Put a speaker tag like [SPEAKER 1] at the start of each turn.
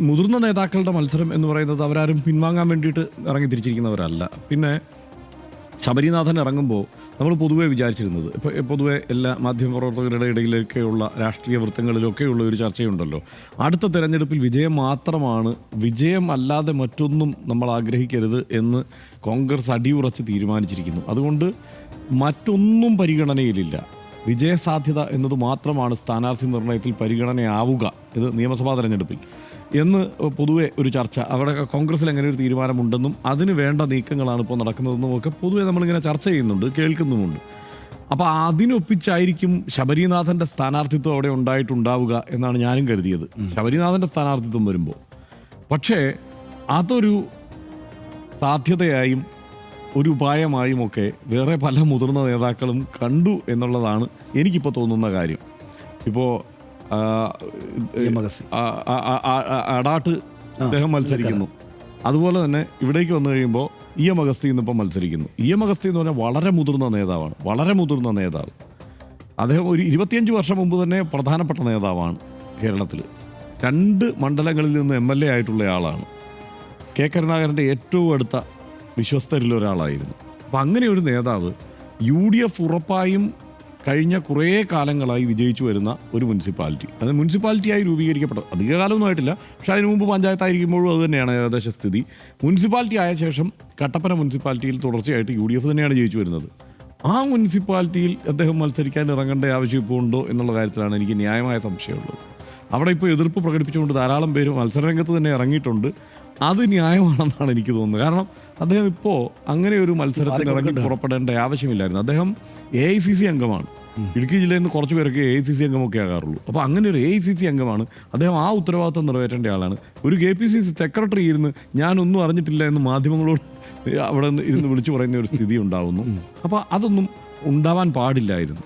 [SPEAKER 1] മുതിർന്ന നേതാക്കളുടെ മത്സരം എന്ന് പറയുന്നത് അവരാരും പിൻവാങ്ങാൻ വേണ്ടിയിട്ട് ഇറങ്ങി തിരിച്ചിരിക്കുന്നവരല്ല. പിന്നെ ശബരിനാഥൻ ഇറങ്ങുമ്പോൾ നമ്മൾ പൊതുവെ വിചാരിച്ചിരുന്നത് ഇപ്പോൾ പൊതുവെ എല്ലാ മാധ്യമപ്രവർത്തകരുടെ ഇടയിലൊക്കെയുള്ള രാഷ്ട്രീയ വൃത്തങ്ങളിലൊക്കെയുള്ള ഒരു ചർച്ചയുണ്ടല്ലോ. അടുത്ത തെരഞ്ഞെടുപ്പിൽ വിജയം മാത്രമാണ് വിജയം അല്ലാതെ മറ്റൊന്നും നമ്മൾ ആഗ്രഹിക്കരുത് എന്ന് കോൺഗ്രസ് അടിയുറച്ച് തീരുമാനിച്ചിരിക്കുന്നു. അതുകൊണ്ട് മറ്റൊന്നും പരിഗണനയിലില്ല. വിജയസാധ്യത എന്നത് മാത്രമാണ് സ്ഥാനാർത്ഥി നിർണയത്തിൽ പരിഗണനയാവുക. ഇത് നിയമസഭാ തെരഞ്ഞെടുപ്പിൽ. എന്ന് പൊതുവെ ഒരു ചർച്ച. അവിടെ കോൺഗ്രസിൽ അങ്ങനെ ഒരു തീരുമാനമുണ്ടെന്നും അതിന് വേണ്ട നീക്കങ്ങളാണ് ഇപ്പോൾ നടക്കുന്നതെന്നും ഒക്കെ പൊതുവെ നമ്മളിങ്ങനെ ചർച്ച ചെയ്യുന്നുണ്ട് കേൾക്കുന്നുമുണ്ട്. അപ്പോൾ അതിനൊപ്പിച്ചായിരിക്കും ശബരിനാഥന്റെ സ്ഥാനാർത്ഥിത്വം അവിടെ ഉണ്ടായിട്ടുണ്ടാവുക എന്നാണ് ഞാനും കരുതിയത്. ശബരിനാഥന്റെ സ്ഥാനാർത്ഥിത്വം വരുമ്പോൾ പക്ഷേ അതൊരു സാധ്യതയായും ഒരു ഉപായമായും ഒക്കെ വേറെ പല മുതിർന്ന നേതാക്കളും കണ്ടു എന്നുള്ളതാണ് എനിക്കിപ്പോൾ തോന്നുന്ന കാര്യം. ഇപ്പോൾ. അടാട്ട് അദ്ദേഹം മത്സരിക്കുന്നു. അതുപോലെ തന്നെ ഇവിടേക്ക് വന്നു കഴിയുമ്പോൾ ഇ എം അഗസ്തി ഇന്നിപ്പം മത്സരിക്കുന്നു. ഇ എം അഗസ്തി എന്ന് പറഞ്ഞാൽ വളരെ മുതിർന്ന നേതാവാണ്. വളരെ മുതിർന്ന നേതാവ്. അദ്ദേഹം ഒരു ഇരുപത്തിയഞ്ച് വർഷം മുമ്പ് തന്നെ പ്രധാനപ്പെട്ട നേതാവാണ് കേരളത്തിൽ രണ്ട് മണ്ഡലങ്ങളിൽ നിന്ന് എം എൽ എ ആയിട്ടുള്ള ആളാണ്. കെ കരുണാകരന്റെ ഏറ്റവും അടുത്ത വിശ്വസ്തരിൽ ഒരാളായിരുന്നു അപ്പം അങ്ങനെ ഒരു നേതാവ് യു ഡി എഫ് ഉറപ്പായും കഴിഞ്ഞ കുറേ കാലങ്ങളായി വിജയിച്ചു വരുന്ന ഒരു മുനിസിപ്പാലിറ്റി. അത് മുനിസിപ്പാലിറ്റിയായി രൂപീകരിക്കപ്പെട്ട അധികകാലമൊന്നും ആയിട്ടില്ല. പക്ഷേ അതിനു മുമ്പ് പഞ്ചായത്തായിരിക്കുമ്പോഴും അത് തന്നെയാണ് ഏകദേശ സ്ഥിതി. മുനിസിപ്പാലിറ്റി ആയ ശേഷം കട്ടപ്പന മുനിസിപ്പാലിറ്റിയിൽ തുടർച്ചയായിട്ട് യു ഡി എഫ് തന്നെയാണ് ജയിച്ചു വരുന്നത്. ആ മുനിസിപ്പാലിറ്റിയിൽ അദ്ദേഹം മത്സരിക്കാൻ ഇറങ്ങേണ്ട ആവശ്യം ഇപ്പോൾ ഉണ്ടോ എന്നുള്ള കാര്യത്തിലാണ് എനിക്ക് ന്യായമായ സംശയമുള്ളത്. അവിടെ ഇപ്പോൾ എതിർപ്പ് പ്രകടിപ്പിച്ചുകൊണ്ട് ധാരാളം പേര് മത്സരരംഗത്ത് തന്നെ ഇറങ്ങിയിട്ടുണ്ട്. അത് ന്യായമാണെന്നാണ് എനിക്ക് തോന്നുന്നത്. കാരണം അദ്ദേഹം ഇപ്പോൾ അങ്ങനെ ഒരു മത്സരത്തിൽ ഇറങ്ങി പുറപ്പെടേണ്ട ആവശ്യമില്ലായിരുന്നു. അദ്ദേഹം എ ഐ സി സി അംഗമാണ്. ഇടുക്കി ജില്ലയിൽ നിന്ന് കുറച്ച് പേരൊക്കെ എ ഐ സി സി അംഗമൊക്കെ ആകാറുള്ളൂ. അപ്പോൾ അങ്ങനെ ഒരു എ ഐ സി സി അംഗമാണ്. അദ്ദേഹം ആ ഉത്തരവാദിത്വം നിറവേറ്റേണ്ട ആളാണ്. ഒരു K P C C secretary ഇരുന്ന് ഞാനൊന്നും അറിഞ്ഞിട്ടില്ല എന്ന് മാധ്യമങ്ങളോട് അവിടെ നിന്ന് ഇരുന്ന് വിളിച്ചു പറയുന്ന ഒരു സ്ഥിതി ഉണ്ടാവുന്നു. അപ്പോൾ അതൊന്നും ഉണ്ടാവാൻ പാടില്ലായിരുന്നു.